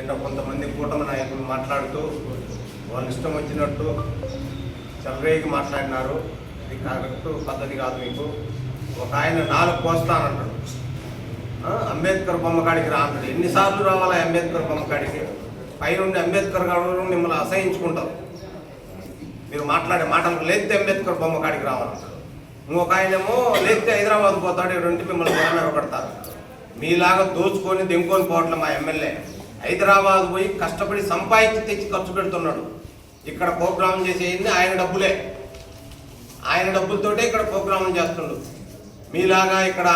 నిన్న కొంతమంది కూటమి నాయకులు మాట్లాడుతూ వాళ్ళు ఇష్టం వచ్చినట్టు చలరేగి మాట్లాడినారు. ఇది కరెక్ట్ పద్ధతి కాదు మీకు. ఒక ఆయన నాలుగు కోస్తానంటాడు అంబేద్కర్ బొమ్మ కాడికి రా అంటాడు. ఎన్నిసార్లు రావాలా అంబేద్కర్ బొమ్మ కాడికి? పైనుండి అంబేద్కర్ గారు మిమ్మల్ని అసహించుకుంటారు. మీరు మాట్లాడే మాటలకు లేతే అంబేద్కర్ బొమ్మ కాడికి రావాలంటాడు ఇంకొక ఆయనేమో లేతే హైదరాబాద్ పోతాడు. రెండు మిమ్మల్ని గొడవ పెడతారు మీలాగా దోచుకొని దెంకొని పోవట్లే మా ఎమ్మెల్యే. హైదరాబాద్ పోయి కష్టపడి సంపాదించి తెచ్చి ఖర్చు పెడుతున్నాడు. ఇక్కడ ప్రోగ్రామ్ చేసేయండి ఆయన డబ్బులే. ఆయన డబ్బులతోటే ఇక్కడ ప్రోగ్రామ్ చేస్తుండు. మీలాగా ఇక్కడ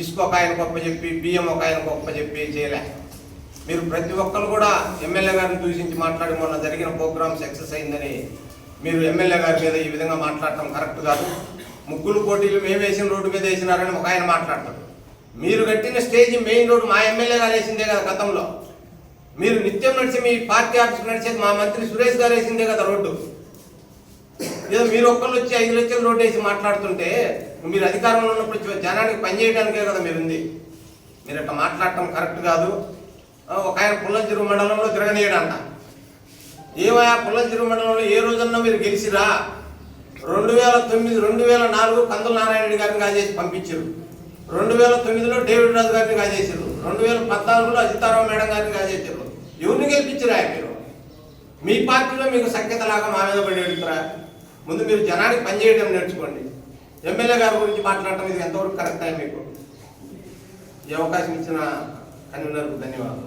ఇసుక ఒక ఆయన గొప్ప చెప్పి బియ్యం ఒక ఆయన గొప్ప చెప్పి చేయలే. మీరు ప్రతి ఒక్కరు కూడా ఎమ్మెల్యే గారిని దూషించి మాట్లాడి మొన్న జరిగిన ప్రోగ్రామ్ సక్సెస్ అయిందని మీరు ఎమ్మెల్యే గారి మీద ఈ విధంగా మాట్లాడటం కరెక్ట్ కాదు. ముగ్గులు పోటీలు మేము వేసిన రోడ్డు మీద వేసినారని ఒక ఆయన మాట్లాడతాడు. మీరు కట్టిన స్టేజ్ మెయిన్ రోడ్డు మా ఎమ్మెల్యే గారు వేసిందే కదా గతంలో. మీరు నిత్యం నడిచి మీ పార్టీ ఆఫీస్ నడిచేది మా మంత్రి సురేష్ గారు వేసిందే కదా రోడ్డు. ఏదో మీరు ఒక్కళ్ళు వచ్చి ఐదు లక్షలు రోడ్డు వేసి మాట్లాడుతుంటే మీరు అధికారంలో ఉన్నప్పుడు జనానికి జనానికి పనిచేయడానికే కదా మీరు ఉంది మీరు అట్లా మాట్లాడటం కరెక్ట్ కాదు. ఒక ఆయన పుల్లంచెరువు మండలంలో తిరగనీయడంట. ఏమయ్యా పుల్లంచెరువు మండలంలో ఏ రోజన్నా మీరు గెలిచిరా? రెండు వేల తొమ్మిది రెండు వేల నాలుగు కందుల నారాయణ రెడ్డి గారిని కాజేసి పంపించారు. రెండు వేల తొమ్మిదిలో డేవిడ్ రాజు గారిని కాజేశారు. రెండు వేల పద్నాలుగులో అజితారావు మేడం గారిని కాజేశారు ఎవరిని గెలిపించరా మీరు? మీ పార్టీలో మీకు సంకేతలాగా మా మీద పడి వెళ్తారా ముందు మీరు జనానికి పనిచేయడం నేర్చుకోండి. ఎమ్మెల్యే గారి గురించి మాట్లాడటం ఇది ఎంతవరకు కరెక్ట్ మీకు ఈ అవకాశం ఇచ్చిన కన్వీనర్కు ధన్యవాదాలు.